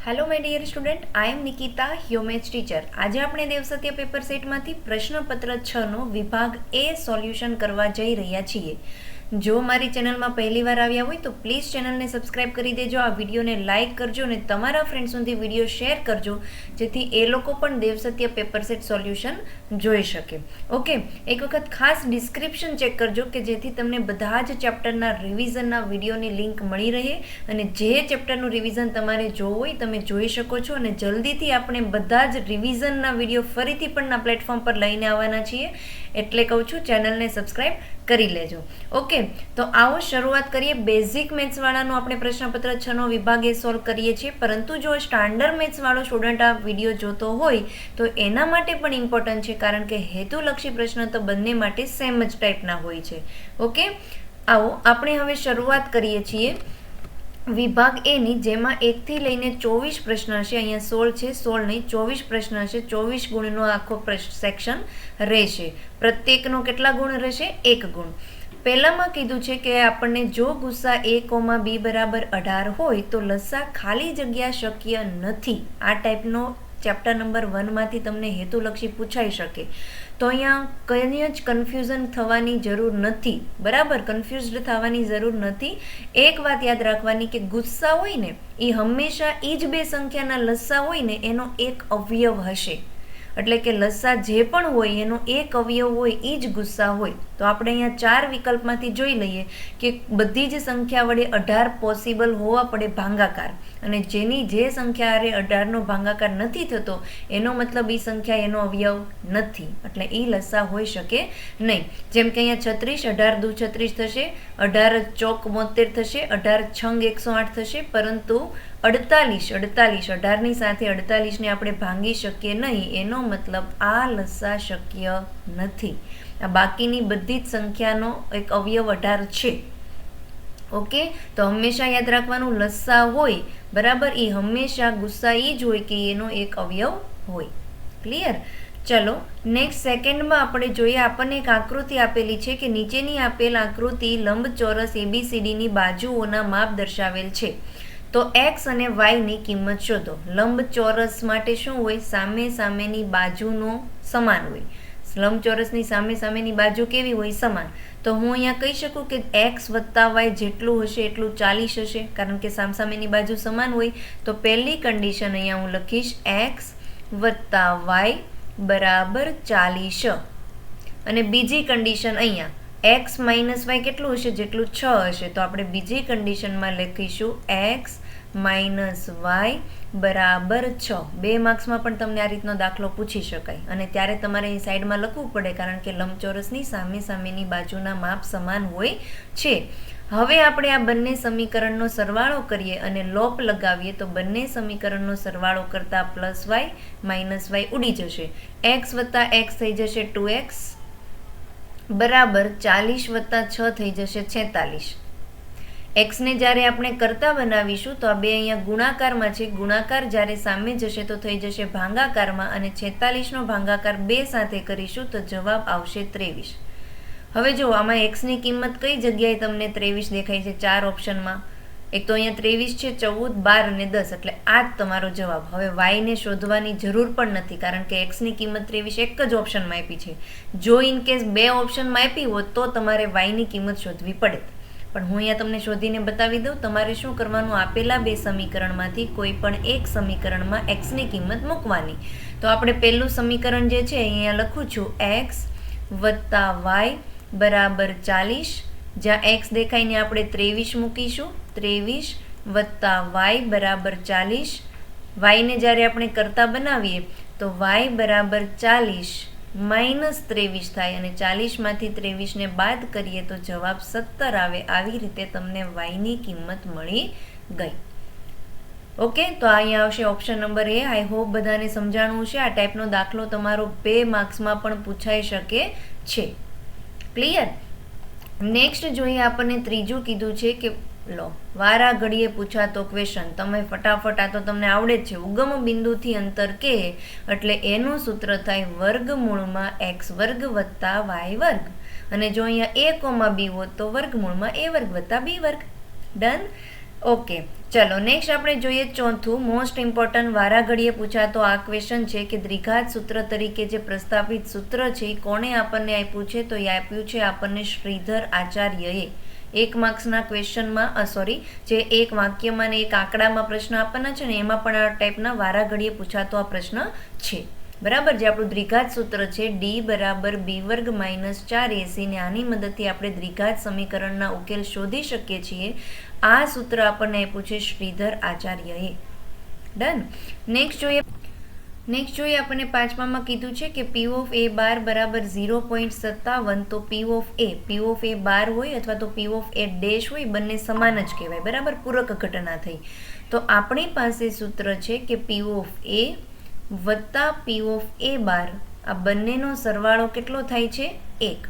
Hello my dear student I am Nikita હ્યુમેચ teacher આજે આપણે દેવસત્ય paper સેટમાંથી પ્રશ્નપત્ર છનો વિભાગ એ સોલ્યુશન કરવા જઈ રહ્યા છીએ. જો મારી ચેનલમાં પહેલીવાર આવ્યા હોય તો પ્લીઝ ચેનલને સબસ્ક્રાઇબ કરી દેજો, આ વિડીયોને લાઇક કરજો અને તમારા ફ્રેન્ડ સુધી વીડિયો શેર કરજો, જેથી એ લોકો પણ દેવસત્ય પેપર સેટ સોલ્યુશન જોઈ શકે. ઓકે એક વખત ખાસ ડિસ્ક્રિપ્શન ચેક કરજો કે જેથી તમને બધા જ ચેપ્ટરના રિવિઝનના વિડીયોની લિંક મળી રહે અને જે ચેપ્ટરનું રિવિઝન તમારે જોવું હોય તમે જોઈ શકો છો અને જલ્દીથી આપણે બધા જ રિવિઝનના વીડિયો ફરીથી પણ આ પ્લેટફોર્મ પર લઈને આવવાના છીએ. એટલે કહું છું, ચેનલને સબસ્ક્રાઈબ કરી લેજો. ઓકે, તો આવો શરૂઆત કરીએ. બેઝિક મેથ્સવાળાનો આપણે પ્રશ્નપત્ર છનો વિભાગ એ સોલ્વ કરીએ છીએ. પરંતુ જો સ્ટાન્ડર્ડ મેથ્સવાળો સ્ટુડન્ટ આ વીડિયો જોતો હોય, તો એના માટે પણ ઇમ્પોર્ટન્ટ છે, કારણ કે હેતુલક્ષી પ્રશ્ન તો બંને માટે સેમ જ ટાઈપના હોય છે. ઓકે? આવો, આપણે હવે શરૂઆત કરીએ છીએ. વિભાગ એની જેમાં એકથી લઈને ચોવીસ પ્રશ્ન હશે, અહીંયા સોળ છે, સોળ નહીં, ચોવીસ પ્રશ્ન હશે, ચોવીસ ગુણનો આખો સેક્શન રહેશે. પ્રત્યેકનો કેટલા ગુણ રહેશે? એક ગુણ. પહેલામાં કીધું છે કે આપણને જો ગુસ્સા એ કોમા બી બરાબર અઢાર હોય, તો લસ્સા ખાલી જગ્યા શક્ય નથી. આ ટાઈપનો ચેપ્ટર નંબર વનમાંથી તમને હેતુલક્ષી પૂછાઈ શકે. તો અહીંયા કંઈ જ કન્ફ્યુઝન થવાની જરૂર નથી. બરાબર? કન્ફ્યુઝડ થવાની જરૂર નથી. એક વાત યાદ રાખવાની કે ગુસ્સા હોય ને, એ હંમેશા એ જ બે સંખ્યાના લસ્સા હોય ને, એનો એક અવયવ હશે. એટલે કે લસ્સા જે પણ હોય, એનો એક અવયવ હોય એ જ ગુસ્સા હોય. તો આપણે અહીંયા ચાર વિકલ્પમાંથી જોઈ લઈએ કે બધી જ સંખ્યા વડે અઢાર પોસિબલ હોવા પડે ભાંગાકાર. અને જેની જે સંખ્યા અરે અઢારનો ભાંગાકાર નથી થતો, એનો મતલબ એ સંખ્યા, એનો અવયવ નથી. એટલે એ લસ્સા હોઈ શકે નહીં. જેમ કે અહીંયા છત્રીસ, અઢાર દુ છત્રીસ થશે, અઢાર ચોક બોતેર થશે, અઢાર છંગ એકસો આઠ થશે, પરંતુ અડતાલીસ અડતાલીસ, અઢારની સાથે અડતાલીસને આપણે ભાંગી શકીએ નહીં, એનો મતલબ આ લસ્સા શક્ય નથી. આ બાકીની બધી જ સંખ્યાનો એક અવયવ અઢાર છે. ઓકે? તો હંમેશા યાદ રાખવાનું લસ્સા હોય, બરાબર? એ હંમેશા ગુસ્સા એ જ હોય કે એનો એક અવયવ હોય. ક્લિયર? ચલો, નેક્સ્ટ સેકન્ડમાં આપણે જોઈએ, આપણને એક આકૃતિ આપેલી છે કે નીચેની આપેલ આકૃતિ લંબચોરસ એબીસીડીની બાજુઓના માપ દર્શાવેલ છે. તો એક્સ અને વાયની કિંમત શોધો. લંબચોરસ માટે શું હોય? સામે સામેની બાજુનો સમાન હોય. લંબચોરસની સામે સામેની બાજુ કેવી હોય? સમાન. તો હું અહીંયા કહી શકું કે એક્સ વત્તા વાય જેટલું હશે એટલું ચાલીસ હશે. કારણ કે સામસામેની બાજુ સમાન હોય, તો પહેલી કન્ડિશન અહીંયા હું લખીશ એક્સ વત્તા વાય બરાબર ચાલીસ. અને બીજી કન્ડિશન અહીંયા. એક્સ માઇનસ વાય કેટલું હશે? જેટલું છ હશે. તો આપણે બીજી કન્ડિશનમાં લખીશું એક્સ માઇનસ વાય બરાબર છ. બે માર્ક્સમાં પણ તમને આ રીતનો દાખલો પૂછી શકાય. અને ત્યારે તમારે અહીં સાઈડમાં લખવું પડે, કારણ કે લંબચોરસની સામે સામેની બાજુના માપ સમાન હોય છે. હવે આપણે આ બંને સમીકરણનો સરવાળો કરીએ અને લોપ લગાવીએ, તો બંને સમીકરણનો સરવાળો કરતાં પ્લસ વાય માઇનસ વાય ઉડી જશે. એક્સ વત્તા એક્સ થઈ જશે ટુ એક્સ બરાબર ચાલીસ વત્તા છ થઈ જશે છેતાલીસ. એક્સને જ્યારે આપણે કરતા બનાવીશું, તો આ બે અહીંયા ગુણાકારમાં છે. ગુણાકાર જ્યારે સામે જશે, તો થઈ જશે ભાંગાકારમાં અને છેતાલીસનો ભાંગાકાર બે સાથે કરીશું, તો જવાબ આવશે ત્રેવીસ. હવે જો આમાં એક્સની કિંમત કઈ જગ્યાએ તમને ત્રેવીસ દેખાય છે? ચાર ઓપ્શનમાં એક તો અહીંયા ત્રેવીસ છે, ચૌદ, બાર અને દસ, એટલે આ જ તમારો જવાબ. હવે વાયને શોધવાની જરૂર પણ નથી, કારણ કે એક્સની કિંમત ત્રેવીસ એક જ ઓપ્શનમાં આપી છે. જો ઇન કેસ બે ઓપ્શનમાં આપી હોત, તો તમારે વાયની કિંમત શોધવી પડે. પણ હું અહીંયા તમને શોધીને બતાવી દઉં, તમારે શું કરવાનું? આપેલા બે સમીકરણમાંથી કોઈ પણ એક સમીકરણમાં એક્સની કિંમત મૂકવાની. તો આપણે પહેલું સમીકરણ જે છે, અહીંયા લખું છું એક્સ વત્તા વાય બરાબર ચાલીસ જ્યાં એક્સ દેખાઈને આપણે ત્રેવીસ મૂકીશું. ત્રેવીસ વત્તા વાય બરાબર ચાલીસ. વાયને જ્યારે આપણે કરતા બનાવીએ, તો વાય બરાબર ચાલીસ માઇનસ ત્રેવીસ થાય અને ચાલીસમાંથી ત્રેવીસને બાદ કરીએ તો જવાબ સત્તર આવે. આવી રીતે તમને વાયની કિંમત મળી ગઈ. ઓકે, તો અહીંયા આવશે option number A I hope બધાને સમજાણું છે આ ટાઈપનો દાખલો તમારો બે માર્ક્સમાં પણ પૂછાઈ શકે છે. ક્લિયર નેક્સ્ટ જોઈએ આપણને ત્રીજું કીધું છે કે, લો, વારા ઘડીએ પૂછાતો ક્વેશ્ચન તમે ફટાફટ આ તો તમને આવડે જ છે. ઉગમ બિંદુથી અંતર કે? એટલે એનું સૂત્ર થાય વર્ગમૂળમાં એક્સ વર્ગ વત્તા વાય વર્ગ. અને જો અહીંયા એ કોમાં બી હોત તો વર્ગમૂળમાં એ વર્ગ વત્તા બી વર્ગ. ડન ઓકે ચલો નેક્સ્ટ આપણે જોઈએ ચોથું મોસ્ટ ઇમ્પોર્ટન્ટ વારાઘડીએ પૂછાતો આ ક્વેશ્ચન છે કે દ્વિઘાત સૂત્ર તરીકે જે પ્રસ્થાપિત સૂત્ર છે, એ કોણે આપણને આપ્યું છે? તો એ આપ્યું છે આપણને શ્રીધર આચાર્યએ. એક માર્ક્સના ક્વેશ્ચનમાં સોરી જે એક વાક્યમાં ને એક આંકડામાં પ્રશ્ન આપવાના છે ને, એમાં પણ આ ટાઈપના વારાઘડીએ પૂછાતો આ પ્રશ્ન છે. બરાબર જે આપણું દ્વિઘાત સૂત્ર છે ડી બરાબર બી વર્ગ માઇનસ ચાર એસી ને આની મદદથી આપણે દ્વિઘાત સમીકરણના ઉકેલ શોધી શકીએ છીએ. આ સૂત્ર આપણને આપ્યું છે શ્રીધર આચાર્યએ. ડન નેક્સ્ટ જોઈએ નેક્સ્ટ જોઈએ આપણને પાંચમામાં કીધું છે કે પી ઓફ એ બાર બરાબર ઝીરો પોઈન્ટ સત્તાવન, તો પી ઓફ એ પી ઓફ એ બાર હોય અથવા તો પી ઓફ એ ડેશ હોય, બંને સમાન જ કહેવાય. બરાબર? પૂરક ઘટના થઈ. તો આપણી પાસે સૂત્ર છે કે પી ઓફ એ વત્તા પી ઓફ એ બાર. આ બંનેનો સરવાળો કેટલો થાય છે? એક.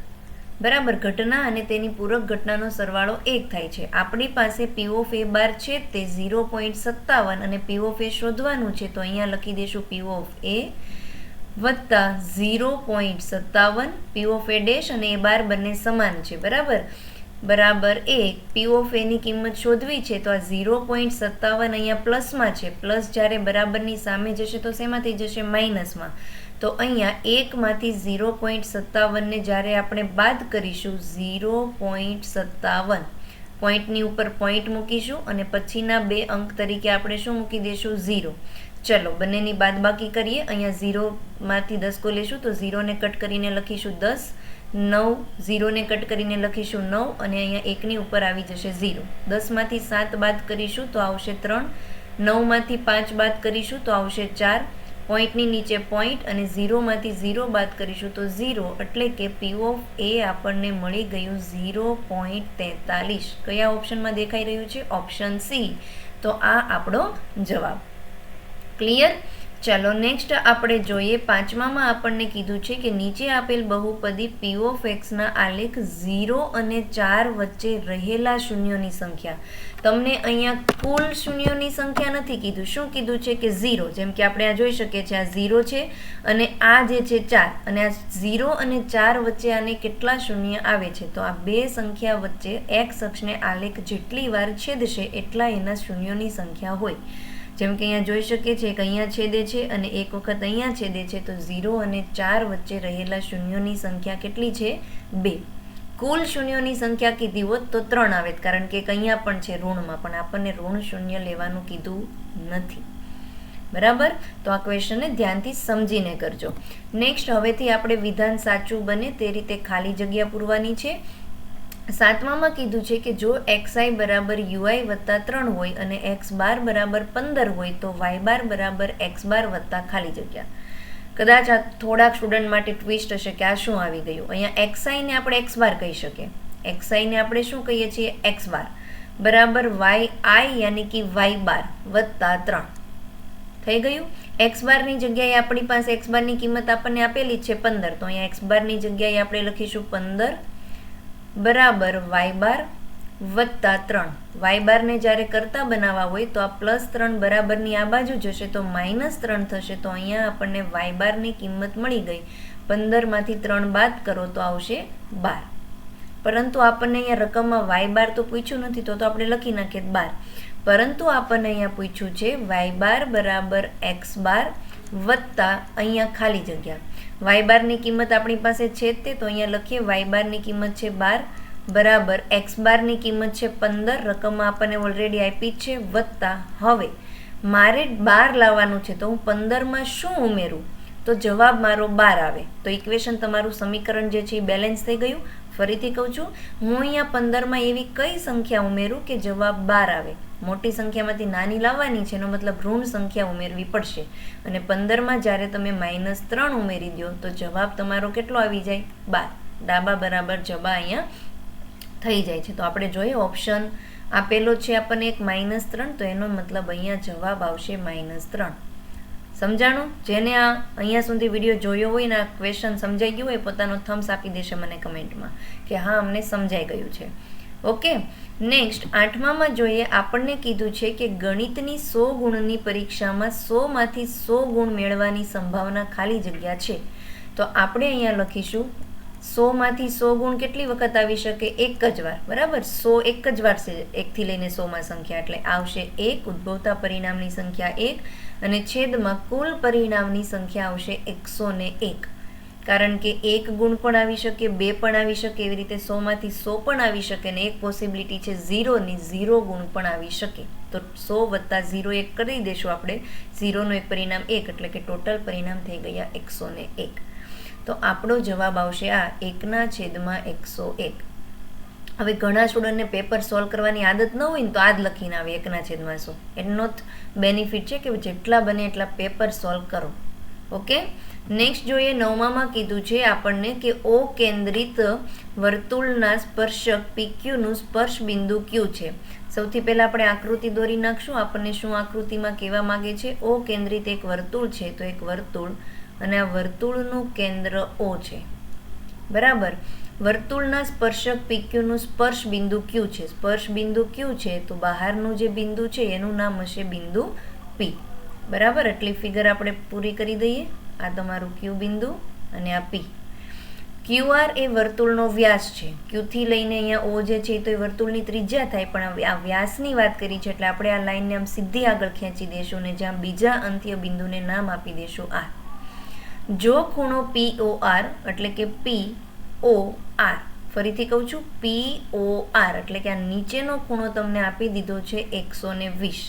બરાબર ઘટના અને તેની પૂરક ઘટનાનો સરવાળો એક થાય છે. આપણી પાસે પી ઓફ એ બાર છે, તે ઝીરો પોઈન્ટ સત્તાવન અને પી ઓફ એ શોધવાનું છે, તો અહીંયા લખી દઈશું પી ઓફ એ વત્તા ઝીરો પોઈન્ટ સત્તાવન પી એ ડેશ અને એ બાર બંને સમાન છે, બરાબર? બરાબર એક પી ઓફ એની કિંમત શોધવી છે, તો આ ઝીરો પોઈન્ટ સત્તાવન અહીંયા પ્લસમાં છે. પ્લસ જ્યારે બરાબરની સામે જશે તો શેમાંથી જશે? માઇનસમાં. તો અહીંયા એકમાંથી ઝીરો પોઈન્ટ સત્તાવનને જ્યારે આપણે બાદ કરીશું, ઝીરો પોઈન્ટ સત્તાવન. પોઈન્ટની ઉપર પોઈન્ટ મૂકીશું અને પછીના બે અંક તરીકે આપણે શું મૂકી દઈશું ઝીરો. ચલો, બંનેની બાદબાકી કરીએ. અહીંયા ઝીરોમાંથી દસકો લેશું તો ઝીરોને કટ કરીને લખીશું દસ, નવ, ઝીરોને કટ કરીને લખીશું નવ અને અહીંયા એકની ઉપર આવી જશે ઝીરો. દસમાંથી સાત બાદ કરીશું તો આવશે ત્રણ, નવમાંથી પાંચ બાદ કરીશું તો આવશે ચાર પોઈન્ટની નીચે પોઈન્ટ અને ઝીરોમાંથી ઝીરો બાદ કરીશું તો ઝીરો એટલે કે પી ઓફ એ આપણને મળી ગયું ઝીરો પોઈન્ટ તેતાલીસ. કયા ઓપ્શનમાં દેખાઈ રહ્યું છે? Option C. તો આ આપણો જવાબ. ક્લિયર ચાલો નેક્સ્ટ આપણે જોઈએ પાંચમામાં આપણને કીધું છે કે નીચે આપેલ બહુપદી પી ઓફ એક્સના આલેખ ઝીરો અને ચાર વચ્ચે રહેલા શૂન્યોની સંખ્યા. તમને અહીંયા કુલ શૂન્યોની સંખ્યા નથી કીધું. શું કીધું છે કે ઝીરો? જેમ કે આપણે આ જોઈ શકીએ છીએ, આ ઝીરો છે અને આ જે છે ચાર. અને આ ઝીરો અને ચાર વચ્ચે આને કેટલા શૂન્ય આવે છે? તો આ બે સંખ્યા વચ્ચે એક્સ અક્ષને આલેખ જેટલી વાર છેદશે, એટલા એના શૂન્યોની સંખ્યા હોય. જેમ કે અહીંયા જોઈ શકીએ છીએ કે અહીંયા છેદે છે અને એક વખત અહીંયા છેદે છે, તો ઝીરો અને ચાર વચ્ચે રહેલા શૂન્યોની સંખ્યા કેટલી છે? બે. કુલ શૂન્યોની સંખ્યા કીધી હોત તો ત્રણ આવે, કારણ કે અહીંયા પણ છે ઋણમાં, પણ આપણને ઋણ શૂન્ય લેવાનું કીધું નથી. બરાબર? તો આ ક્વેશ્ચનને ધ્યાનથી સમજીને કરજો. નેક્સ્ટ હવેથી આપણે વિધાન સાચું બને તે રીતે ખાલી જગ્યા પૂરવાની છે. સાતમામાં કીધું છે કે જો એક્સ આઈ બરાબર યુઆઈ વત્તા ત્રણ હોય અને એક્સ બાર બરાબર પંદર હોય તો વાય બાર બરાબર એક્સ બાર વત્તા ખાલી જગ્યા. કદાચ આ થોડાક સ્ટુડન્ટ માટે ટ્વિસ્ટ હશે કે આ શું આવી ગયું? અહીંયા એક્સઆઈને આપણે એક્સ બાર કહી શકીએ. એક્સઆઈને આપણે શું કહીએ છીએ? X bar. બરાબર વાય આઈ યાની કે વાય બાર વત્તા ત્રણ. થઈ ગયું? એક્સ બારની જગ્યાએ આપણી પાસે એક્સ બારની કિંમત આપણને આપેલી છે પંદર. તો અહીંયા એક્સ બારની જગ્યાએ આપણે લખીશું પંદર બરાબર વાય બાર વત્તા ત્રણ. વાય બારને જ્યારે કરતા બનાવવા હોય તો આ પ્લસ ત્રણ બરાબરની આ બાજુ જશે તો માઇનસ ત્રણ થશે તો અહીંયા આપણને વાય બારની કિંમત મળી ગઈ. પંદરમાંથી ત્રણ બાદ કરો તો આવશે બાર. પરંતુ આપણને અહીંયા રકમમાં વાય બાર તો પૂછ્યું નથી તો તો આપણે લખી નાખીએ બાર. પરંતુ આપણને અહીંયા પૂછ્યું છે વાય બાર બરાબર એક્સ બાર વત્તા અહીંયા ખાલી જગ્યા. વાય બારની કિંમત આપણી પાસે છે તે, તો અહીંયા લખીએ વાય બારની કિંમત છે બાર, બરાબર, એક્સ બારની કિંમત છે પંદર રકમમાં આપણને ઓલરેડી આપી છે, વત્તા, હવે, મારે બાર લાવવાનું છે, તો હું પંદરમાં શું ઉમેરું? તો જવાબ મારો બાર આવે. તો ઇક્વેશન તમારું સમીકરણ જે છે એ બેલેન્સ થઈ ગયું. ફરીથી કહું છું, હું અહીંયા પંદરમાં એવી કઈ સંખ્યા ઉમેરું કે જવાબ બાર આવે? મોટી સંખ્યામાંથી નાની લાવવાની છે, એનો મતલબ ઋણ સંખ્યા ઉમેરવી પડશે. અને પંદરમાં જ્યારે તમે માઇનસ ત્રણ ઉમેરી દો, તો જવાબ તમારો કેટલો આવી જાય? બાર. ડાબા બરાબર જબા અહીંયા થઈ જાય છે. તો આપણે જોઈએ ઓપ્શન આપેલો છે આપણને એક માઇનસ ત્રણ, તો એનો મતલબ અહીંયા જવાબ આવશે માઇનસ ત્રણ. સમજાણું? જેને આ અહીંયા સુધી વીડિયો જોયો હોય ને આ ક્વેશ્ચન સમજાઈ ગયું હોય પોતાનો થમ્સ આપી દેશે મને કમેન્ટમાં કે હા, અમને સમજાઈ ગયું છે. ઓકે નેક્સ્ટ આઠમામાં જોઈએ, આપણને કીધું છે કે ગણિતની સો ગુણની પરીક્ષામાં સોમાંથી સો ગુણ મેળવવાની સંભાવના ખાલી જગ્યા છે. તો આપણે અહીંયા લખીશું, સોમાંથી સો ગુણ કેટલી વખત આવી શકે? એક જ વાર, બરાબર? સો એક જ વાર છે એકથી લઈને સોમાં સંખ્યા, એટલે આવશે એક, ઉદ્ભવતા પરિણામની સંખ્યા એક, અને છેદમાં કુલ પરિણામની સંખ્યા આવશે એકસો ને એક. કારણ કે એક ગુણ પણ આવી શકે, બે પણ આવી શકે, એવી રીતે સોમાંથી સો પણ આવી શકે ને એક પોસિબિલિટી છે ઝીરોની ઝીરો ગુણ પણ આવી શકે. તો સો વત્તા ઝીરો એક કરી દઈશું આપણે. ઝીરોનું એક પરિણામ એક, એટલે કે ટોટલ પરિણામ થઈ ગયા એકસો ને એક. તો આપણો જવાબ આવશે આ એકના છેદમાં એકસો એક. હવે ઘણા સ્ટુડન્ટને પેપર સોલ્વ કરવાની આદત ન હોય ને તો આ જ લખીને આવે, એકના છેદમાં સો. એનો જ બેનિફિટ છે કે જેટલા બને એટલા પેપર સોલ્વ કરો. ઓકે નેક્સ્ટ જોઈએ નવમામાં કીધું છે આપણને કે ઓ કેન્દ્રિત વર્તુળના સ્પર્શક પીક્યુનું સ્પર્શ બિંદુ ક્યુ છે. સૌથી પહેલાં આપણે આકૃતિ દોરી નાખશું. આપણને શું આકૃતિમાં કહેવા માગે છે? ઓ કેન્દ્રિત એક વર્તુળ છે, તો એક વર્તુળ અને આ વર્તુળનું કેન્દ્ર ઓ છે. બરાબર? વર્તુળના સ્પર્શક પીક્યુનું સ્પર્શ બિંદુ ક્યુ છે. સ્પર્શ બિંદુ ક્યુ છે, તો બહારનું જે બિંદુ છે, એનું નામ હશે બિંદુ પી બરાબર? એટલી ફિગર આપણે પૂરી કરી દઈએ. આ તમારું ક્યુ બિંદુ અને આ પી. ક્યુઆર એ વર્તુળનો વ્યાસ છે. ક્યુથી લઈને અહીંયા ઓ જે છે તો એ વર્તુળની ત્રિજ્યા થાય, પણ આ વ્યાસની વાત કરી છે એટલે આપણે આ લાઈનને આમ સીધી આગળ ખેંચી દઈશું અને જ્યાં બીજા અંત્ય બિંદુને નામ આપી દેશું આ. જો ખૂણો પી ઓ આર એટલે કે પી ઓ આર. ફરીથી કહું છું, પી ઓ આર એટલે કે આ નીચેનો ખૂણો તમને આપી દીધો છે એકસો ને વીસ.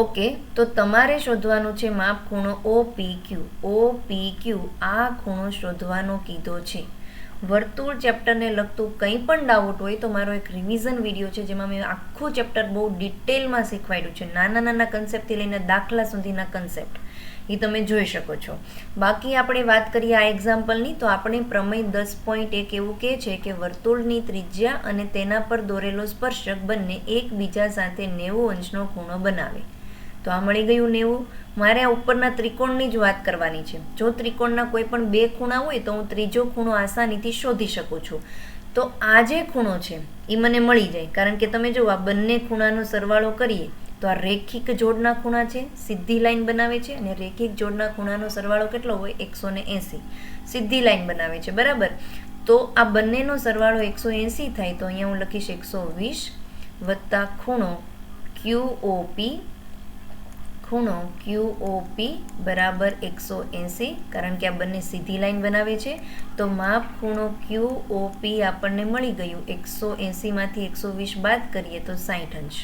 ઓકે, તો તમારે શોધવાનું છે માપ ખૂણો ઓ પી ક્યુ ઓ પી ક્યુ આ ખૂણો શોધવાનો કીધો છે. વર્તુળ ચેપ્ટરને લગતું કંઈ પણ ડાઉટ હોય તો મારો એક રિવિઝન વીડિયો છે જેમાં મેં આખું ચેપ્ટર બહુ ડિટેલમાં શીખવાડ્યું છે. નાના નાના કન્સેપ્ટથી લઈને દાખલા સુધીના કન્સેપ્ટ એ તમે જોઈ શકો છો. બાકી આપણે વાત કરીએ આ એક્ઝામ્પલની તો આપણે પ્રમેય દસ પોઈન્ટ એક એવું કહે છે કે વર્તુળની ત્રિજ્યા અને તેના પર દોરેલો સ્પર્શક બંને એકબીજા સાથે નેવું અંશનો ખૂણો બનાવે. તો આ મળી ગયું નેવું મારે આ ઉપરના ત્રિકોણની જ વાત કરવાની છે. જો ત્રિકોણના કોઈ પણ બે ખૂણા હોય તો હું ત્રીજો ખૂણો આસાનીથી શોધી શકું છું. તો આ જે ખૂણો છે, એ મને મળી જાય. કારણ કે તમે જો આ બંને ખૂણાનો સરવાળો કરીએ, તો આ રેખિક જોડના ખૂણા છે, સીધી લાઈન બનાવે છે અને રેખિક જોડના ખૂણાનો સરવાળો કેટલો હોય? એકસો ને એંસી. સીધી લાઈન બનાવે છે, બરાબર? તો આ બંનેનો સરવાળો એકસો એંસી થાય તો અહીંયા હું લખીશ એકસો વીસ વત્તા ખૂણો ક્યુ ઓપી ખૂણો ક્યુઓપી બરાબર એકસો એંસી, કારણ કે આ બંને સીધી લાઈન બનાવે છે. તો માપ ખૂણો ક્યુઓપી આપણને મળી ગયું. એકસો એંસીમાંથી એકસો વીસ બાદ કરીએ તો સાઠ અંશ.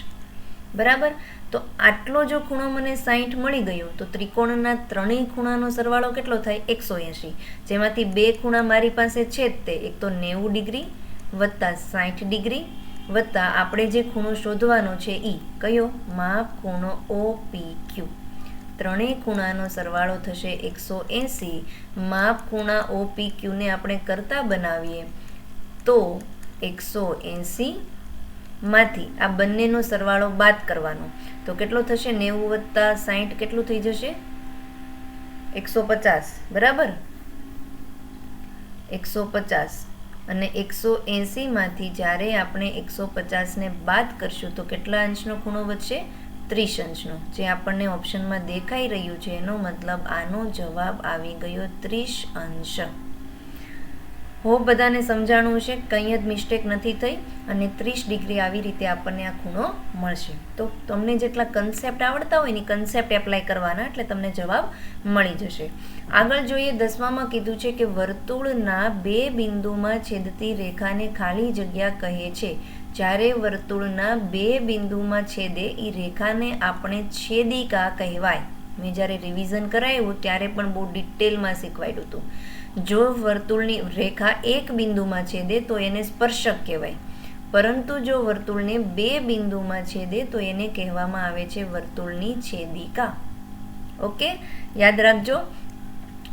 બરાબર? તો આટલો જો ખૂણો મને સાહીઠ મળી ગયો, તો ત્રિકોણના ત્રણેય ખૂણાનો સરવાળો કેટલો થાય? એકસો એંશી જેમાંથી બે ખૂણા મારી પાસે છે જ તે. એક તો નેવું ડિગ્રી વત્તા સાઠ ડિગ્રી વત્તા આપણે જે ખૂણો શોધવાનો છે એ કયો? માપ ખૂણો ઓ પી ક્યુ ત્રણેય ખૂણાનો સરવાળો થશે એકસો એંસી. માપ ખૂણા ઓ પી ક્યુને આપણે કરતા બનાવીએ તો એકસો એંસીમાંથી આ બંનેનો સરવાળો બાદ કરવાનો. તો કેટલો થશે? નેવું વત્તા સાહીઠ કેટલું થઈ જશે? એકસો પચાસ. બરાબર? એકસો પચાસ. અને એકસો એંસીમાંથી જ્યારે આપણે એકસો પચાસને બાદ કરશું, તો કેટલા અંશનો ખૂણો વધશે? ત્રીસ અંશનો. જે આપણને ઓપ્શનમાં દેખાઈ રહ્યું છે, એનો મતલબ આનો જવાબ આવી ગયો ત્રીસ અંશ. હોપ બધાને સમજાણું છે કંઈ જ મિસ્ટેક નથી થઈ અને ત્રીસ ડિગ્રી આવી રીતે આપણને આ ખૂણો મળશે. તો તમને જેટલા કન્સેપ્ટ આવડતા હોય ને કન્સેપ્ટ એપ્લાય કરવાના એટલે તમને જવાબ મળી જશે. આગળ જોઈએ, દસમામાં કીધું છે કે વર્તુળના બે બિંદુમાં છેદતી રેખાને ખાલી જગ્યા કહે છે. જ્યારે વર્તુળના બે બિંદુમાં છેદે એ રેખાને આપણે છેદિકા કહેવાય. મેં જ્યારે રિવિઝન કરાવ્યું ત્યારે પણ બહુ ડિટેલમાં શીખવાડ્યું હતું. જો વર્તુળની રેખા એક બિંદુમાં છેદે તો એને સ્પર્શક કહેવાય. પરંતુ જો વર્તુળને બે બિંદુમાં છેદે તો એને કહેવામાં આવે છે વર્તુળની છેદિકા. ઓકે? યાદ રાખજો.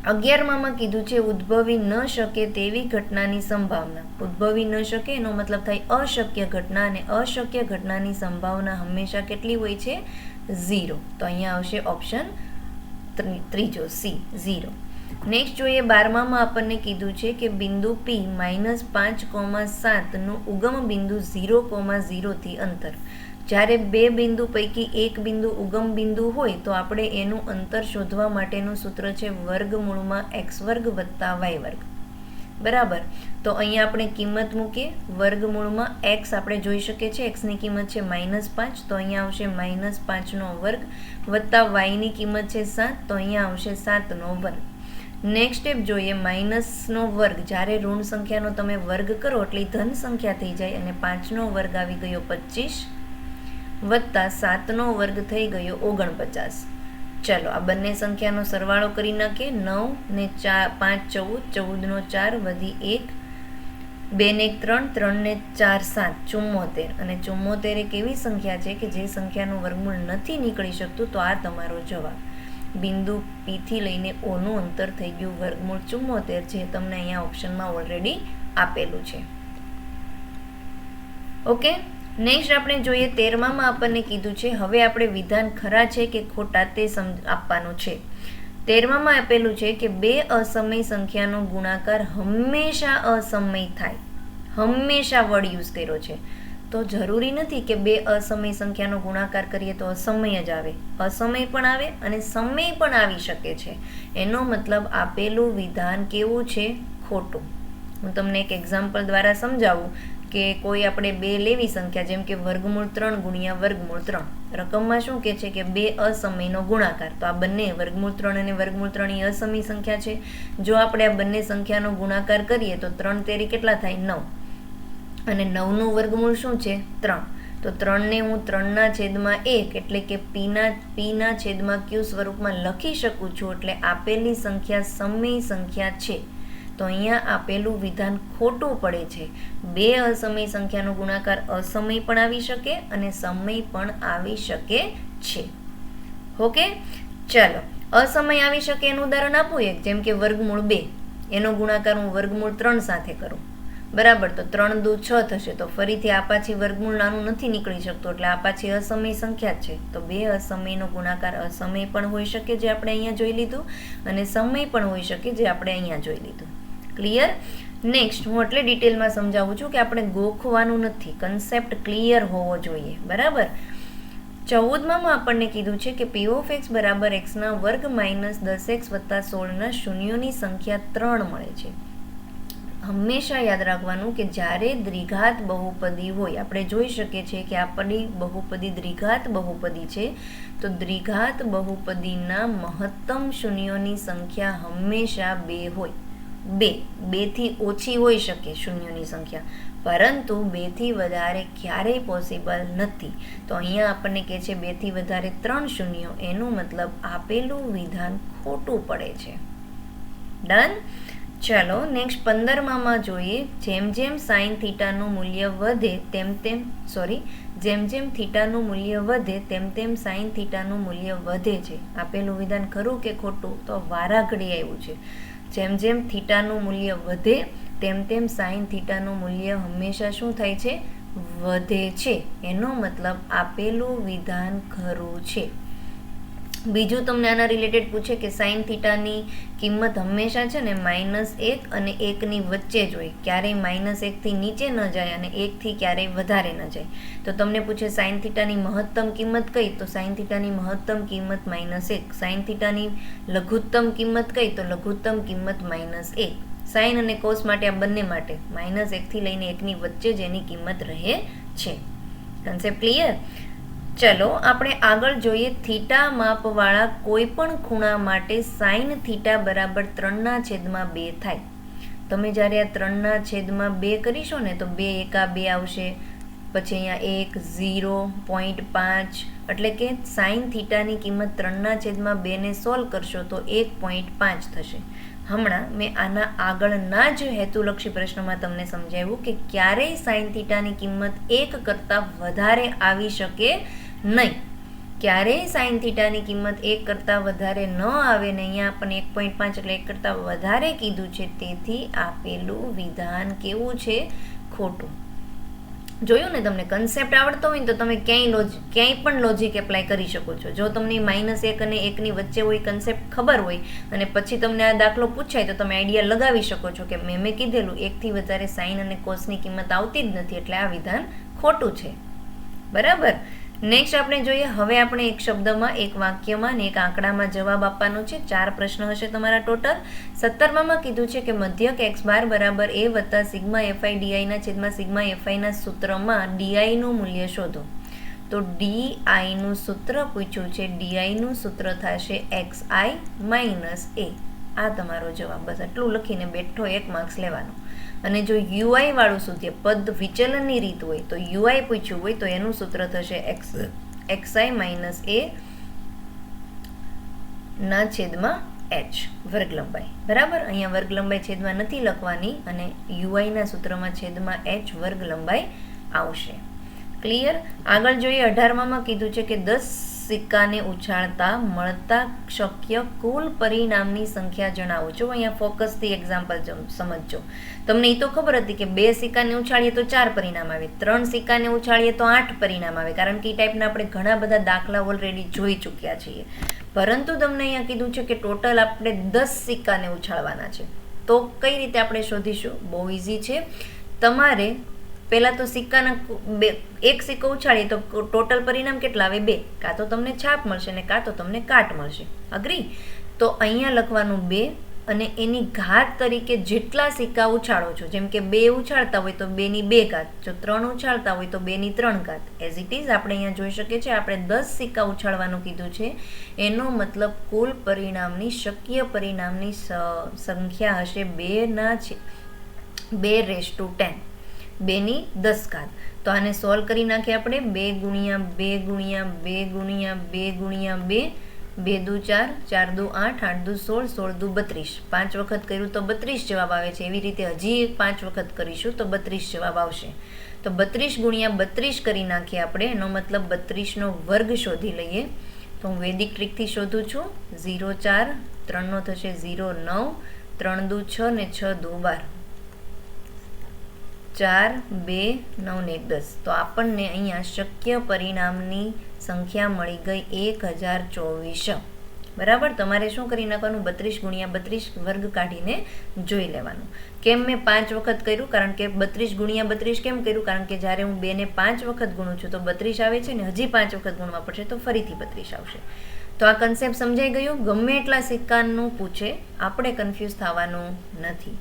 અગિયારમાં કીધું છે, ઉદ્ભવી ન શકે તેવી ઘટનાની સંભાવના. ઉદ્ભવી ન શકે એનો મતલબ થાય અશક્ય ઘટના અને અશક્ય ઘટનાની સંભાવના હંમેશા કેટલી હોય છે? ઝીરો. તો અહીંયા આવશે ઓપ્શન ત્રીજો સી, ઝીરો. નેક્સ્ટ જોઈએ બારમામાં આપણને કીધું છે કે બિંદુ પી માઇનસ પાંચ કોમા સાતનું ઉગમ બિંદુ ઝીરો કોમા ઝીરોથી અંતર. જ્યારે બે બિંદુ પૈકી એક બિંદુ ઉગમ બિંદુ હોય તો આપણે એનું અંતર શોધવા માટેનું સૂત્ર છે વર્ગમૂળમાં એક્સ વર્ગ વત્તા વાય વર્ગ. બરાબર? તો અહીંયા આપણે કિંમત મૂકીએ. વર્ગમૂળમાં એક્સ આપણે જોઈ શકીએ છીએ. એક્સની કિંમત છે માઇનસ પાંચ. તો અહીંયા આવશે માઇનસ પાંચનો વર્ગ વત્તા વાયની કિંમત છે સાત. તો અહીંયા આવશે સાતનો વર્ગ. નેક્સ્ટ સ્ટેપ જોઈએ માઇનસનો વર્ગ. જ્યારે ઋણ સંખ્યાનો તમે વર્ગ કરો, એટલે ધન સંખ્યા થઈ જાય અને પાંચનો વર્ગ આવી ગયો પચીસ, વત્તા સાતનો વર્ગ થઈ ગયો ઓગણપચાસ. ચાલો, આ બંને સંખ્યાનો સરવાળો કરી નાખીએ. નવ ને ચાર, પાંચ, ચૌદ. ચૌદનો ચાર વધી એક. બે ને ત્રણ ત્રણ ને ચાર, સાત. ચુમ્મોતેર. અને ચુમ્મોતેર એક એવી સંખ્યા છે કે જે સંખ્યાનું વર્ગમૂળ નથી નીકળી શકતું, તો આ તમારો જવાબ. બિંદુ પીથી લઈને ઓનું અંતર થઈ ગયું વર્ગમૂળ ચુમ્મોતેર જે તમને અહીંયા ઓપ્શનમાં ઓલરેડી આપેલું છે. ઓકે નેક્સ્ટ આપણે જોઈએ તેરમામાં આપણને કીધું છે, હવે આપણે વિધાન ખરા છે કે ખોટા તે સમ આપવાનું છે. તેરમામાં આપેલું છે કે બે અસમય સંખ્યાનો ગુણાકાર હંમેશા અસમય થાય. હંમેશા વર્ડ યુઝ કર્યો છે. તો જરૂરી નથી કે બે અસમય સંખ્યાનો ગુણાકાર કરીએ તો અસમય જ આવે. અસમય પણ આવે અને સમય પણ આવી શકે છે. એનો મતલબ આપેલું વિધાન કેવું છે? ખોટું. હું તમને એક એક્ઝામ્પલ દ્વારા સમજાવું કે કોઈ આપણે બે લેવી સંખ્યા, જેમ કે વર્ગમૂળ ત્રણ ગુણ્યા વર્ગમૂળ ત્રણ. રકમમાં શું કે છે કે બે અસમયનો ગુણાકાર? તો આ બંને વર્ગમૂળ ત્રણ અને વર્ગમૂળ ત્રણ એ અસમય સંખ્યા છે. જો આપણે આ બંને સંખ્યાનો ગુણાકાર કરીએ તો ત્રણ તેરી કેટલા થાય? નવ. અને નવનું વર્ગમૂળ શું છે? ત્રણ. તો ત્રણને હું ત્રણના છેદમાં એક એટલે કે પીના પીના છેદમાં ક્યુ સ્વરૂપમાં લખી શકું છું એટલે આપેલી સંખ્યા સમય સંખ્યા છે. તો અહીંયા આપેલું વિધાન ખોટું પડે છે. બે અસમય સંખ્યાનો ગુણાકાર અસમય પણ આવી શકે અને સમય પણ આવી શકે છે. ઓકે? ચાલો. અસમય આવી શકે એનું ઉદાહરણ આપું એક, જેમ કે વર્ગમૂળ બે. એનો ગુણાકાર હું વર્ગમૂળ ત્રણ સાથે કરું. બરાબર, તો ત્રણ દુ છ થશે, તો ફરીથી આ પાછી વર્ગમૂળ નાનું નથી નીકળી શકતું, એટલે આ પાછી અસમય સંખ્યા છે. તો બે અસમયનો ગુણાકાર અસમય પણ હોઈ શકે જે આપણે અહીંયા જોઈ લીધું, અને સમય પણ હોઈ શકે જે આપણે અહીંયા જોઈ લીધું. ક્લિયર નેક્સ્ટ હું એટલે ડિટેલમાં સમજાવું છું કે આપણે ગોખવાનું નથી કન્સેપ્ટ ક્લિયર હોવો જોઈએ, બરાબર? ચૌદમાં આપણને કીધું છે કે પી ઓફ એક્સ બરાબર એક્સના વર્ગ માઇનસ દસ એક્સ વત્તા સોળના શૂન્યોની સંખ્યા ત્રણ મળે છે. હંમેશા યાદ રાખવાનું કે જ્યારે દ્વિઘાત બહુપદી હોય, આપણે જોઈ શકીએ છીએ કે આપણી બહુપદી દ્વિઘાત બહુપદી છે, તો દ્વિઘાત બહુપદીના મહત્તમ શૂન્યોની સંખ્યા હંમેશા બે હોય. બે, બેથી ઓછી હોઈ શકે શૂન્યોની સંખ્યા. પરંતુ બેથી વધારે ક્યારેય પોસિબલ નથી. તો અહીંયા આપણને કહે છે બેથી વધારે ત્રણ શૂન્યો, એનું મતલબ આપેલું વિધાન ખોટું પડે છે. ડન ચાલો નેક્સ્ટ પંદરમામાં જોઈએ. જેમ જેમ સાઇન થીટાનું મૂલ્ય વધે, તેમ તેમ સોરી જેમ જેમ થીટાનું મૂલ્ય વધે, તેમ તેમ સાઇન થીટાનું મૂલ્ય વધે છે. આપેલું વિધાન ખરું કે ખોટું? તો વારાઘડી આવ્યું છે. જેમ જેમ થીટાનું મૂલ્ય વધે, તેમ તેમ સાઇન થીટાનું મૂલ્ય હંમેશા શું થાય છે? વધે છે. એનો મતલબ આપેલું વિધાન ખરું છે. બીજું તમને આના રિલેટેડ પૂછે કે સાઇન થીટાની કિંમત હંમેશા છે ને માઇનસ એક અને એકની વચ્ચે જ હોય. ક્યારેય માઇનસ એકથી નીચે ન જાય અને એકથી ક્યારેય વધારે ન જાય. તો તમને પૂછે સાઇન થીટાની મહત્તમ કિંમત કઈ? તો સાઇન થીટાની મહત્તમ કિંમત માઇનસ એક. સાઇન થીટાની લઘુત્તમ કિંમત કઈ? તો લઘુત્તમ કિંમત માઇનસ એક. સાઇન અને કોસ માટે આ બંને માટે માઇનસ એકથી લઈને એકની વચ્ચે જ એની કિંમત રહે છે. કન્સેપ્ટ ક્લિયર ચલો આપણે આગળ જોઈએ થીટા માપવાળા કોઈ પણ ખૂણા માટે સાઈન થીટા બરાબર ત્રણના છેદમાં બે થાય. તમે જ્યારે આ ત્રણના છેદમાં બે કરીશો ને તો બે એકા બે આવશે. પછી અહીંયા એક, ઝીરો, પોઈન્ટ પાંચ, એટલે કે સાઈન થીટાની કિંમત ત્રણના છેદમાં બેને સોલ્વ કરશો તો એક પોઈન્ટ પાંચ થશે. હમણાં મેં આના આગળના જ હેતુલક્ષી પ્રશ્નમાં તમને સમજાવ્યું કે ક્યારેય સાઈન થીટાની કિંમત એક કરતાં વધારે આવી શકે નહીં. ક્યારેય સાઇન થીટાની કિંમત એક કરતાં વધારે ન આવે ને અહીંયા પણ એક પોઈન્ટ પાંચ એટલે એક કરતાં વધારે કીધું છે, તેથી આપેલું વિધાન કેવું છે? ખોટું. જોયું ને તમને કન્સેપ્ટ આવડતો હોય ને તો તમે ક્યાંય લોજ ક્યાંય પણ લોજિક એપ્લાય કરી શકો છો. જો તમને માઇનસ એક અને એકની વચ્ચે હોય કન્સેપ્ટ ખબર હોય અને પછી તમને આ દાખલો પૂછાય તો તમે આઈડિયા લગાવી શકો છો કે મેં મેં કીધેલું એકથી વધારે સાઇન અને કોસની કિંમત આવતી જ નથી એટલે આ વિધાન ખોટું છે. બરાબર? નેક્સ્ટ આપણે જોઈએ, હવે આપણે એક શબ્દમાં, એક વાક્યમાં અને એક આંકડામાં જવાબ આપવાનો છે. ચાર પ્રશ્ન હશે તમારા ટોટલ. સત્તરમાં કીધું છે કે મધ્યક એક્સ બાર બરાબર એ વત્તા સિગ્મા એફઆઈ ડીઆઈના છેદમાં સિગ્મા એફઆઈના સૂત્રમાં ડીઆઈનું મૂલ્ય શોધો. તો ડીઆઈનું સૂત્ર પૂછ્યું છે. ડીઆઈનું સૂત્ર થશે એક્સ આઈ માઇનસ એ આ તમારો જવાબ બસ. આટલું લખીને બેઠો એક માર્ક્સ લેવાનો. અને જો યુઆઈ વાળું સૂત્ર પદ વિચલનની રીત હોય, તો યુઆઈ પૂછ્યું હોય, તો એનું સૂત્ર થશે એક્સ એક્સઆઈ માઇનસ એ ના છેદમાં એચ વર્ગ લંબાઈ બરાબર? અહીંયા વર્ગ લંબાઈ છેદમાં નથી લખવાની અને યુઆઈના સૂત્રમાં છેદમાં એચ વર્ગ લંબાઈ આવશે. ક્લિયર આગળ જોઈએ અઢારમામાં કીધું છે કે દસ સિક્કાને ઉછાળતા મળતા શક્ય કુલ પરિણામની સંખ્યા જણાવો. છો અહીંયા ફોકસથી એક્ઝામ્પલ સમજજો. તમને એ તો ખબર હતી કે બે સિક્કાને ઉછાળીએ તો ચાર પરિણામ આવે. ત્રણ સિક્કાને ઉછાળીએ તો આઠ પરિણામ આવે. કારણ કે એ ટાઈપના આપણે ઘણા બધા દાખલા ઓલરેડી જોઈ ચૂક્યા છીએ. પરંતુ તમને અહીંયા કીધું છે કે ટોટલ આપણે દસ સિક્કાને ઉછાળવાના છે. તો કઈ રીતે આપણે શોધીશું? બહુ ઇઝી છે. તમારે પહેલાં તો સિક્કાના બે, એક સિક્કો ઉછાળીએ તો ટોટલ પરિણામ કેટલા આવે? બે. કાં તો તમને છાપ મળશે ને કાં તો તમને કાટ મળશે. અગ્રી? તો અહીંયા લખવાનું બે અને એની ઘાત તરીકે જેટલા સિક્કા ઉછાળો છો, જેમ કે બે ઉછાળતા હોય તો બેની બે ઘાત, જો ત્રણ ઉછાળતા હોય તો બેની ત્રણ ઘાત. એઝ ઇટ ઇઝ આપણે અહીંયા જોઈ શકીએ છીએ, આપણે દસ સિક્કા ઉછાળવાનું કીધું છે. એનો મતલબ કુલ પરિણામની શક્ય પરિણામની સંખ્યા હશે બેના છે. બે રેસ ટુ ટેન બેની દસ ઘાત તો આને સોલ્વ કરી નાખીએ આપણે બે ગુણ્યા બે ગુણ્યા બે ગુણ્યા બે ગુણ્યા બે. બે દુ ચાર ચાર દુ આઠ આઠ દુ સોળ સોળ દુ બત્રીસ. પાંચ વખત કર્યું તો બત્રીસ જવાબ આવે છે. એવી રીતે હજી એક પાંચ વખત કરીશું તો બત્રીસ જવાબ આવશે. તો બત્રીસ ગુણ્યા બત્રીસ કરી નાખીએ આપણે. એનો મતલબ બત્રીસનો વર્ગ શોધી લઈએ. તો હું વૈદિક ટ્રીકથી શોધું છું. ઝીરો ચાર, ત્રણનો થશે ઝીરો નવ, ત્રણ દુ છ ને છ દુ બાર. ચાર, બે, નવ ને દસ. તો આપણને અહીંયા શક્ય પરિણામની સંખ્યા મળી ગઈ એક હજાર ચોવીસ. બરાબર? તમારે શું કરી નાખવાનું? બત્રીસ ગુણ્યા બત્રીસ વર્ગ કાઢીને જોઈ લેવાનું. કેમ મેં પાંચ વખત કર્યું? કારણ કે બત્રીસ ગુણ્યા બત્રીસ કેમ કર્યું? કારણ કે જ્યારે હું બેને પાંચ વખત ગુણું છું તો બત્રીસ આવે છે ને હજી પાંચ વખત ગુણવા પડશે તો ફરીથી બત્રીસ આવશે. તો આ કન્સેપ્ટ સમજાઈ ગયો? ગમે એટલા સિક્કાનું પૂછે, આપણે કન્ફ્યુઝ થવાનું નથી.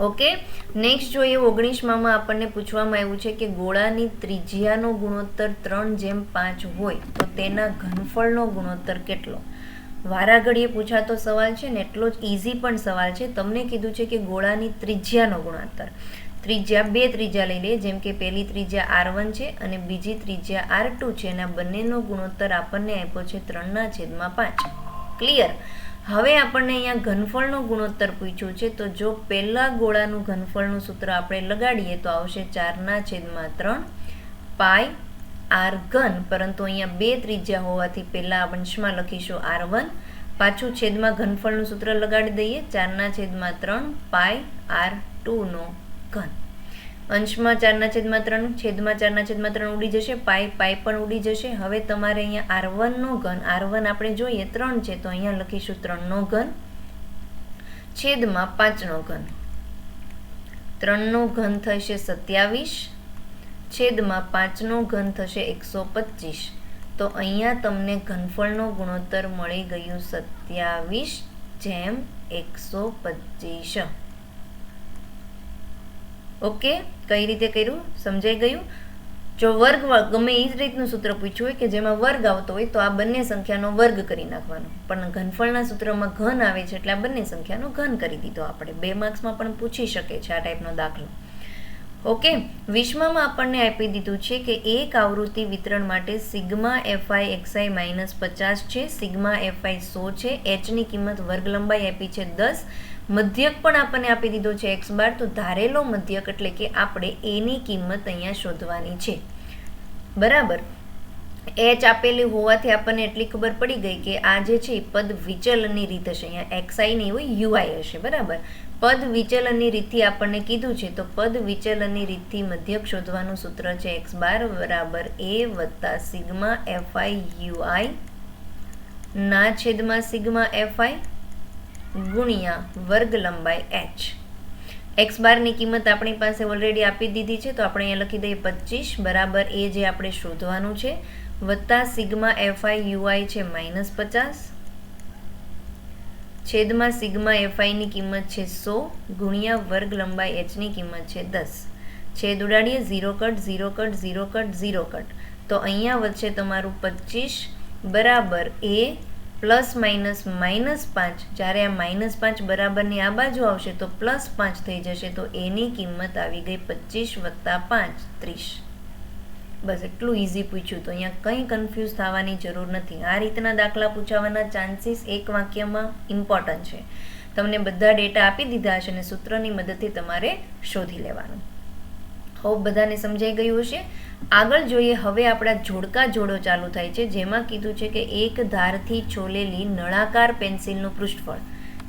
ઓકે નેક્સ્ટ જોઈએ ઓગણીસમાં આપણને પૂછવામાં આવ્યું છે કે ગોળાની ત્રિજ્યાનો ગુણોત્તર ત્રણ જેમ પાંચ હોય, તો તેના ઘનફળનો ગુણોત્તર કેટલો? વારાઘડીએ પૂછાતો સવાલ છે ને, એટલો જ ઇઝી પણ સવાલ છે. તમને કીધું છે કે ગોળાની ત્રિજ્યાનો ગુણોત્તર. ત્રિજ્યા બે ત્રિજ્યા લઈ લઈએ જેમ કે પહેલી ત્રિજ્યા આર વન છે અને બીજી ત્રિજ્યા આર ટુ છે. એના બંનેનો ગુણોત્તર આપણને આપ્યો છે ત્રણના છેદમાં પાંચ. ક્લિયર હવે આપણને અહીંયા ઘનફળનો ગુણોત્તર પૂછ્યું છે, તો જો પહેલા ગોળાનું ઘનફળનું સૂત્ર આપણે લગાડીએ, તો આવશે ચારના છેદમાં ત્રણ પાય આર ઘન. પરંતુ અહીંયા બે ત્રિજ્યા હોવાથી પહેલાં વંશમાં લખીશું આર વન. પાછું છેદમાં ઘનફળનું સૂત્ર લગાડી દઈએ, ચારના છેદમાં ત્રણ પાય આર ટુનો ઘન. અંશમાં ચારના છેદમાં ત્રણ, છેદમાં ચારના છેદમાં ત્રણ ઉડી જશે પાઈ પાઈ પણ ઉડી જશે. હવે તમારે અહીંયા આર વનનો ઘન, આર વન આપણે જોઈએ ત્રણ છે, તો અહીંયા લખીશું ત્રણનો ઘન, છેદમાં પાંચનો ઘન. ત્રણનો ઘન થશે સત્યાવીસ, છેદમાં પાંચનો ઘન થશે એકસો પચીસ. તો અહીંયા તમને ઘનફળનો ગુણોત્તર મળી ગયું સત્યાવીસ જેમ એકસો પચીસ. ઓકે? કઈ રીતે કર્યું? સમજાઈ ગયું? જો વર્ગ ગમે એ જ રીતનું સૂત્ર પૂછ્યું હોય કે જેમાં વર્ગ આવતો હોય તો આ બંને સંખ્યાનો વર્ગ કરી નાખવાનો. પણ ઘનફળના સૂત્રમાં ઘન આવે છે એટલે આ બંને સંખ્યાનો ઘન કરી દીધો આપણે. બે માર્ક્સમાં પણ પૂછી શકે છે આ ટાઈપનો દાખલો. ઓકે, વિશ્વમાં આપણને આપી દીધું છે કે એક આવૃત્તિ વિતરણ માટે સિગ્મા એફઆઈ એક્સઆઈ માઇનસ પચાસ છે, સિગ્મા એફઆઈ સો છે એચની કિંમત વર્ગ લંબાઈ આપી છે દસ મધ્યક પણ આપણને આપી દીધો છે એક્સ બાર તો ધારેલો મધ્યક એટલે કે આપણે એની કિંમત અહીંયા શોધવાની છે. બરાબર? એચ આપેલી હોવાથી આપણને એટલી ખબર પડી ગઈ કે આ જે છે એ પદ વિચલનની રીત હશે. અહીંયા એક્સઆઈ નહીં હોય યુઆઈ હશે. બરાબર? પદ વિચલનની રીતથી આપણને કીધું છે, તો પદ વિચલનની રીતથી મધ્યક શોધવાનું સૂત્ર છે એક્સ બાર બરાબર એ વત્તા સિગ્મા એફઆઈ યુઆઈ ના છેદમાં સિગ્મા એફઆઈ ગુણ્યા વર્ગ લંબાઈ એચ એક્સ બારની કિંમત આપણી પાસે ઓલરેડી આપી દીધી છે, તો આપણે અહીંયા લખી દઈએ પચીસ બરાબર એ જે આપણે શોધવાનું છે, વત્તા સિગ્મા એફઆઈ યુઆઈ છે માઇનસ પચાસ. છેદમાં સિગ્મા એફઆઈની કિંમત છે સો ગુણ્યા વર્ગ લંબાઈ એચની કિંમત છે દસ. છેદ ઉડાડીએ, zero cut zero cut zero cut zero cut. તો અહીંયા વચ્ચે તમારું પચીસ બરાબર એ પ્લસ માઇનસ માઇનસ પાંચ. જ્યારે આ માઇનસ પાંચ બરાબરની આ બાજુ આવશે તો પ્લસ પાંચ થઈ જશે તો એની કિંમત આવી ગઈ પચીસ વત્તા પાંચ, ત્રીસ. બસ એટલું ઇઝી પૂછ્યું તો અહીંયા કંઈ કન્ફ્યુઝ થવાની જરૂર નથી. આ રીતના દાખલા પૂછાવાના ચાન્સીસ એક વાક્યમાં ઇમ્પોર્ટન્ટ છે. તમને બધા ડેટા આપી દીધા હશે અને સૂત્રની મદદથી તમારે શોધી લેવાનું. હોપ બધાને સમજાઈ ગયું હશે. આગળ જોઈએ, હવે આપણા જોડકા જોડો ચાલુ થાય છે, જેમાં કીધું છે કે એક ધારથી છોલેલી નળાકાર પેન્સિલનું પૃષ્ઠફળ.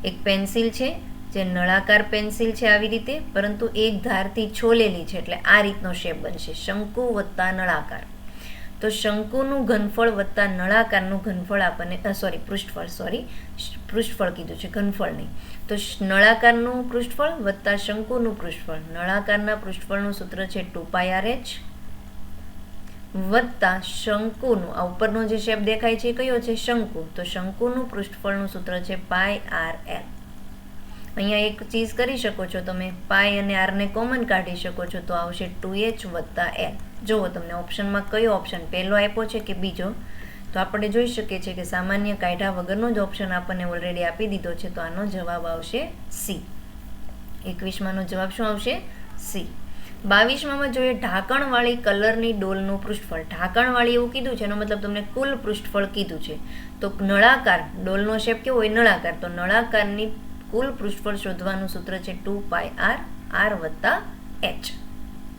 એક પેન્સિલ છે, જે નળાકાર પેન્સિલ છે આવી રીતે, પરંતુ એક ધારથી છોલેલી છે, એટલે આ રીતનો શેપ બનશે, શંકુ વત્તા નળાકાર. તો શંકુનું ઘનફળ વત્તા નળાકારનું ઘનફળ આપણને સોરી પૃષ્ઠફળ સોરી પૃષ્ઠફળ કીધું છે ઘનફળ નહીં તો નળાકારનું પૃષ્ઠફળ વત્તા શંકુનું પૃષ્ઠફળ. નળાકારના પૃષ્ઠફળનું સૂત્ર છે ટુ પાય આર એચ વત્તા શંકુનું. આ ઉપરનો જે શેપ દેખાય છે કયો છે? શંકુ. તો શંકુનું પૃષ્ઠફળનું સૂત્ર છે પાય આર એલ. અહીંયા એક ચીજ કરી શકો છો તમે. પાય અને આરને કોમન કાઢી શકો છો તો આવશે ટુ એચ વત્તા એલ. જુઓ તમને ઓપ્શનમાં કયો ઓપ્શન પહેલો આપ્યો છે કે બીજો? તો આપણે જોઈ શકીએ છીએ કે સામાન્ય કાયદા વગરનો જ ઓપ્શન આપણને ઓલરેડી આપી દીધો છે, તો આનો જવાબ આવશે સી એકવીસમાંનો જવાબ શું આવશે? સી બાવીસમાં જોઈએ, ઢાંકણવાળી કલરની ડોલનું પૃષ્ઠફળ. ઢાંકણવાળી એવું કીધું છે, એનો મતલબ તમને કુલ પૃષ્ઠફળ કીધું છે. તો નળાકાર, ડોલનો શેપ કેવો હોય? નળાકાર. તો નળાકારની કુલ પૃષ્ઠફળ શોધવાનું સૂત્ર છે ટુ પાય આર આર વત્તા એચ.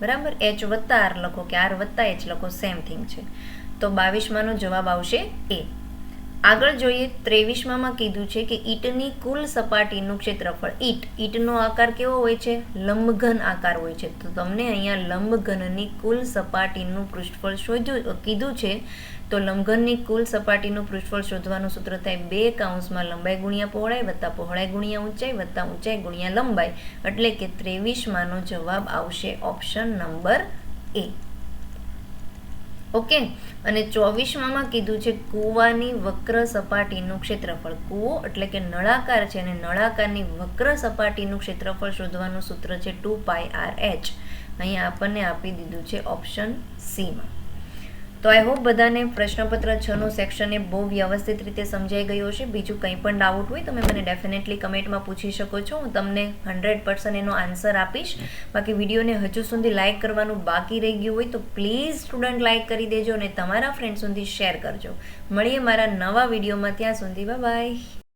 બરાબર? એચ વત્તા આર લખો કે આર વત્તા એચ લખો સેમ થિંગ છે. તો બાવીસમાંનો જવાબ આવશે એ. આગળ જોઈએ ત્રેવીસમાં કીધું છે કે ઈંટની કુલ સપાટીનું ક્ષેત્રફળ, ઈંટ. ઈંટનો આકાર કેવો હોય છે? લંબઘન આકાર હોય છે. તો તમને અહીંયા લંબઘનની કુલ સપાટીનું પૃષ્ઠફળ શોધ્યું કીધું છે. તો લંબઘનની કુલ સપાટીનું પૃષ્ઠફળ શોધવાનું સૂત્ર થાય બે કાઉન્સમાં લંબાઈ ગુણ્યા પહોળાઈ વત્તા પહોળાઈ ગુણ્યા ઊંચાઈ વત્તા ઊંચાઈ ગુણ્યા લંબાઈ. એટલે કે ત્રેવીસમાંનો જવાબ આવશે ઓપ્શન નંબર એ. ઓકે? અને ચોવીસમાં કીધું છે, કૂવાની વક્ર સપાટીનું ક્ષેત્રફળ. કૂવો એટલે કે નળાકાર છે, અને નળાકારની વક્ર સપાટીનું ક્ષેત્રફળ શોધવાનું સૂત્ર છે, ટુ પાય આર એચ. અહીંયા આપણને આપી દીધું છે ઓપ્શન સીમાં તો આઈ હોપ બધાને પ્રશ્નપત્ર છનું સેક્શન એ બહુ વ્યવસ્થિત રીતે સમજાઈ ગયું હશે. બીજું કંઈ પણ ડાઉટ હોય તમે મને ડેફિનેટલી કમેન્ટમાં પૂછી શકો છો. હું તમને હંડ્રેડ પર્સન્ટ એનો આન્સર આપીશ. બાકી વિડીયોને હજુ સુધી લાઇક કરવાનું બાકી રહી ગયું હોય તો પ્લીઝ સ્ટુડન્ટ લાઇક કરી દેજો અને તમારા ફ્રેન્ડ સુધી શેર કરજો. મળીએ મારા નવા વિડીયોમાં ત્યાં સુધી બાય